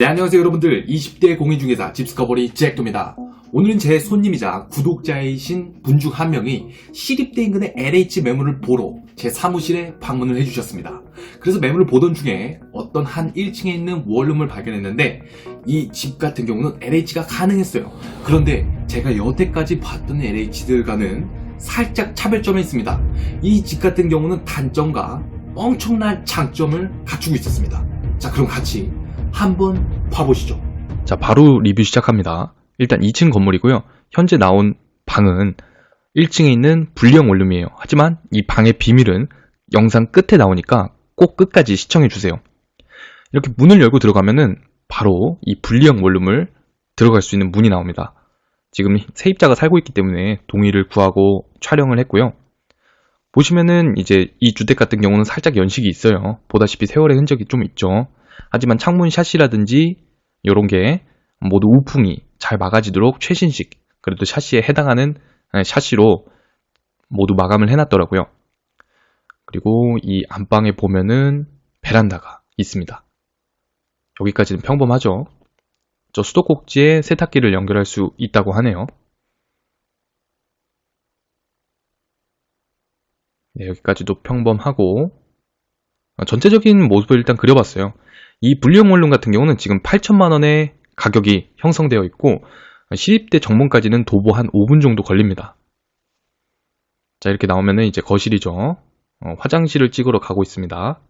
네, 안녕하세요 여러분들. 20대 공인중개사 집스커버리 잭도입니다. 오늘은 제 손님이자 구독자이신 분 중 한 명이 시립대 인근의 LH 매물을 보러 제 사무실에 방문을 해주셨습니다. 그래서 매물을 보던 중에 어떤 한 1층에 있는 원룸을 발견했는데 이 집 같은 경우는 LH가 가능했어요. 그런데 제가 여태까지 봤던 LH들과는 살짝 차별점이 있습니다. 이 집 같은 경우는 단점과 엄청난 장점을 갖추고 있었습니다. 자 그럼 같이 한번 봐보시죠. 자, 바로 리뷰 시작합니다. 일단 2층 건물이고요. 현재 나온 방은 1층에 있는 불량 원룸이에요. 하지만 이 방의 비밀은 영상 끝에 나오니까 꼭 끝까지 시청해 주세요. 이렇게 문을 열고 들어가면은 바로 이 불량 원룸을 들어갈 수 있는 문이 나옵니다. 지금 세입자가 살고 있기 때문에 동의를 구하고 촬영을 했고요. 보시면은 이제 이 주택 같은 경우는 살짝 연식이 있어요. 보다시피 세월의 흔적이 좀 있죠. 하지만 창문 샷시라든지 이런 게 모두 우풍이 잘 막아지도록 최신식 그래도 샷시에 해당하는 에, 샷시로 모두 마감을 해놨더라고요. 그리고 이 안방에 보면은 베란다가 있습니다. 여기까지는 평범하죠. 저 수도꼭지에 세탁기를 연결할 수 있다고 하네요. 네, 여기까지도 평범하고 어, 전체적인 모습을 일단 그려봤어요. 이 불량 원룸 같은 경우는 지금 8천만 원의 가격이 형성되어 있고 시립대 정문까지는 도보 한 5분 정도 걸립니다. 자 이렇게 나오면은 이제 거실이죠. 어, 화장실을 찍으러 가고 있습니다.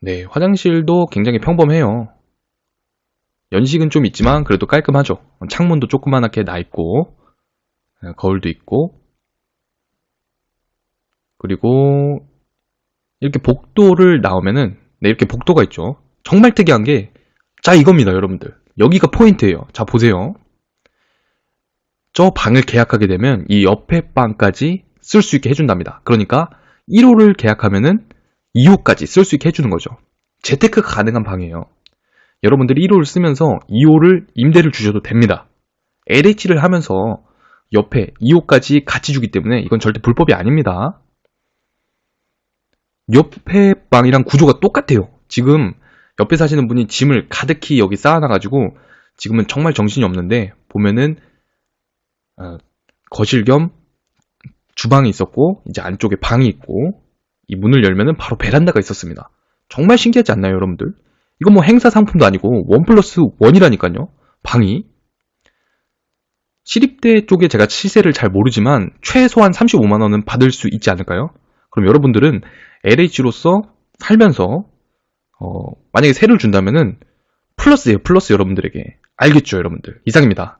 네, 화장실도 굉장히 평범해요. 연식은 좀 있지만 그래도 깔끔하죠. 창문도 조그만하게 나 있고 어, 거울도 있고 그리고 이렇게 복도를 나오면은 네, 이렇게 복도가 있죠. 정말 특이한 게 자 이겁니다, 여러분들. 여기가 포인트예요. 자 보세요. 저 방을 계약하게 되면 이 옆에 방까지 쓸 수 있게 해준답니다. 그러니까 1호를 계약하면은 2호까지 쓸 수 있게 해주는 거죠. 재테크가 가능한 방이에요. 여러분들이 1호를 쓰면서 2호를 임대를 주셔도 됩니다. LH를 하면서 옆에 2호까지 같이 주기 때문에 이건 절대 불법이 아닙니다. 옆에 방이랑 구조가 똑같아요. 지금 옆에 사시는 분이 짐을 가득히 여기 쌓아놔가지고 지금은 정말 정신이 없는데 보면은 어, 거실 겸 주방이 있었고 이제 안쪽에 방이 있고 이 문을 열면은 바로 베란다가 있었습니다. 정말 신기하지 않나요, 여러분들? 이거 뭐 행사 상품도 아니고 원 플러스 원이라니까요. 방이 시립대 쪽에 제가 시세를 잘 모르지만 최소한 35만 원은 받을 수 있지 않을까요? 그럼 여러분들은 LH로서 살면서 어, 만약에 세를 준다면은 플러스예요, 플러스 여러분들에게. 알겠죠, 여러분들. 이상입니다.